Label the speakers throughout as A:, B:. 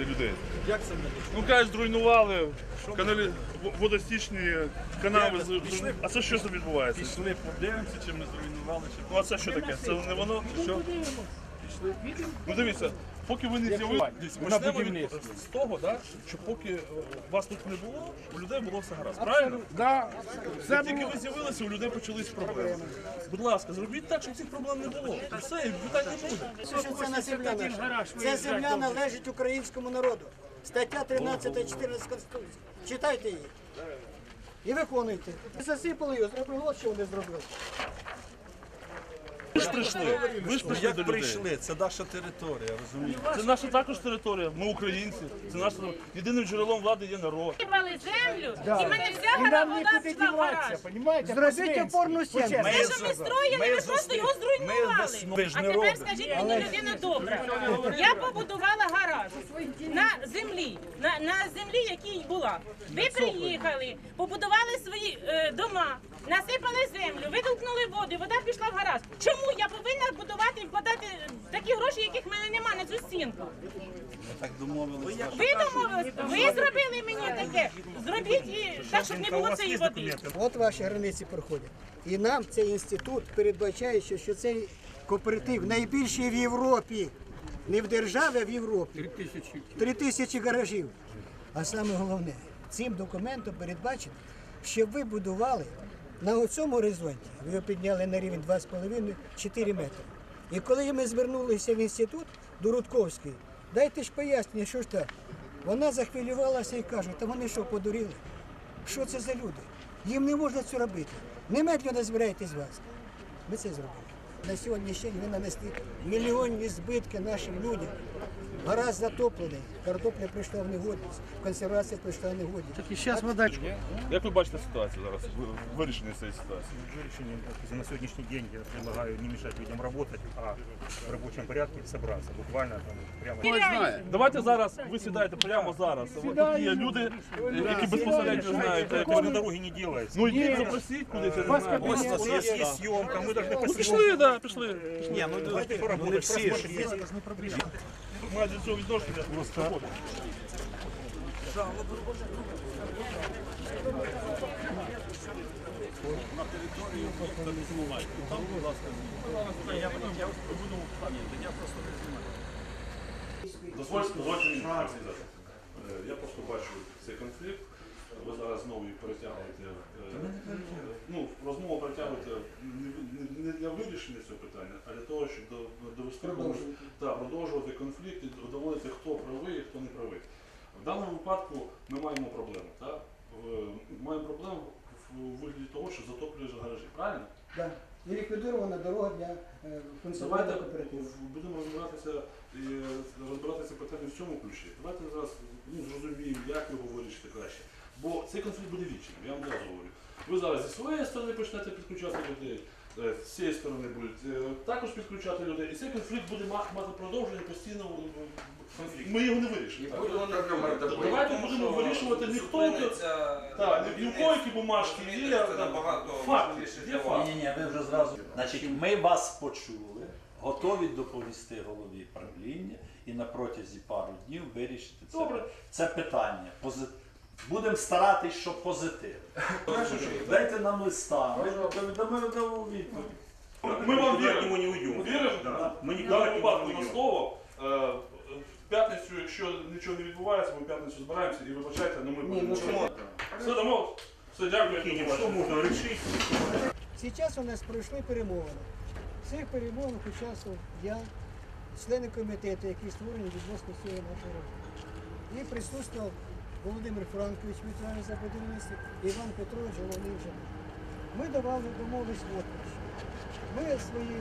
A: людей.
B: Як це не
A: Ну кажуть, зруйнували каналі водостічні канави. З-
B: Пішли.
A: А це що це відбувається?
B: Пішли, подивимося, чи ми зруйнували, чи
A: Ну а це що таке? Це не воно? Що?
B: пішли.
A: Ну дивіться, поки ви не з'явилися,
B: На
A: почнемо від
B: будівництві.
A: з того, да, що поки е, вас тут не було, у людей було все гаразд. Правильно?
C: Да, все
A: Як тільки ви з'явилися, у людей почались проблеми. Будь ласка, зробіть так, щоб цих проблем не було. І все, і питань не буде.
D: Це на земля наша? Ця земля належить українському народу. Стаття 13 14 Конституції. Читайте її. І виконуйте. Засипали його, зробили, що вони зробили.
A: Ж прийшли. Ви ж прийшли до
B: Як
A: людей.
B: прийшли? Це наша територія, розумієте?
A: Це наша також територія. Ми українці. Це наша єдиним джерелом влади є народ.
E: Вибрали землю, і мене вся гора
C: нам
E: вода
C: нікуди
E: пішла в гараж.
D: Зробіть
C: По-свинськи,
D: опорну.
E: Те, що ми строїли, ви просто його зруйнували. А тепер скажіть мені, людина добра. Я побудувала гараж на землі, на, на землі, якій була. Ви приїхали, побудували свої е, дома, насипали землю, витолкнули воду, вода пішла в гараж. Чому я повинна будувати і вкладати такі гроші, яких в мене немає на цю стінку?
B: Так домовилися.
E: Ви домовились, ви зробили мені таке. Зробіть і так, щоб не було цієї води.
D: От ваші границі проходять. І нам цей інститут передбачає, що, що цей кооператив найбільший в Європі. Не в державі, а в Європі. Три тисячі. Три тисячі гаражів. А саме головне, цим документом передбачено, що ви будували на цьому горизонті, ви його підняли на рівень 2,5-4 метри. І коли ми звернулися в інститут до Рудковської, дайте ж пояснення, що ж так. Вона захвилювалася і каже, та вони що, подуріли? Що це за люди? Їм не можна це робити. Немедленно збирайтесь вас. Ми це зробили. На сьогоднішній день ви нанесли мільйонні збитки нашим людям. Гаразд затоплений, картопля прийшла в негодність, консервація прийшла в негодність.
C: І зараз вода.
A: Як ви бачите ситуацію зараз? ви- Вирішення цієї ситуації?
F: решением то на сегодняшний день я предлагаю не мешать людям работать, а в рабочем порядке собраться. Буквально там прямо.
A: Давайте зараз ви сідаєте прямо зараз. От Тут є люди, які безпосередньо знають. як
F: Такое на
A: вони-
F: дороге не делается.
A: Ну йдіть, запросіть кудись, я не знаю.
F: У нас есть, есть съемка, мы должны
A: Ну
F: посмотреть.
A: пішли, да, пішли.
F: Не, ну давайте поработать, посмотреть.
A: Має до цього відношення. Просто. Дозвольте дозвольте мені сказати. Е, Я просто бачу цей конфлікт. Ви зараз знову їх перетягуєте. е, Ну, розмову перетягуєте не, для вирішення цього питання, а для того, щоб до- довести. Так, продовжувати конфлікт і доводити, хто правий, хто не правий. В даному випадку ми маємо проблему. Так? Маємо проблему в вигляді того, що затоплює гаражі. Правильно?
D: Да. І ліквідована дорога для е, функціонування кооперативу.
A: будемо розбиратися і розбиратися питання в цьому ключі. Давайте зараз ну, зрозуміємо, як його вирішити краще. Бо цей конфлікт буде вічним, я вам одразу говорю. Ви зараз зі своєї сторони почнете підключати людей, е, з цієї сторони будуть е, також підключати людей, і цей конфлікт буде ма- мати продовження постійно. конфлікт. Ми його не вирішимо. так. Давайте будемо вирішувати не хто так, ні в кого які бумажки є, там, факти, є факти.
G: Ні, ні, ви вже зразу. Значить, ми вас почули, готові доповісти голові правління і на протязі пару днів вирішити це,
A: Добре.
G: це питання. Пози- Будемо старатись, щоб позитив. Дайте нам листа, ми дамо дамо відповідь.
A: Ми вам віримо.
F: не уйдем.
A: Віримо?
F: Да. Мы
A: В
F: никуда
A: даному
F: от него
A: випадку
F: не
A: на слово. Е, В п'ятницю, якщо нічого не відбувається, ми в п'ятницю збираємося і вибачайте, але ми будемо.
D: ну?
A: Все дамо. Все, дякую.
F: Что можно решить?
D: Зараз у нас пройшли перемовини. В цих перемовинах участвував я, члени комітету, які створені відносно цієї нашої роботи. І присутствував Володимир Франкович, відповідальний за будівництво, Іван Петрович, головний інженер. Ми давали домовленість що. Ми свої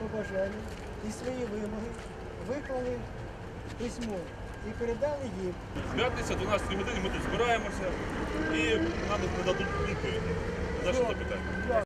D: побажання і свої вимоги виклали письмо і передали їм.
A: П'ятниця, 12 години ми тут збираємося і нам нададуть відповіді. на що запитання.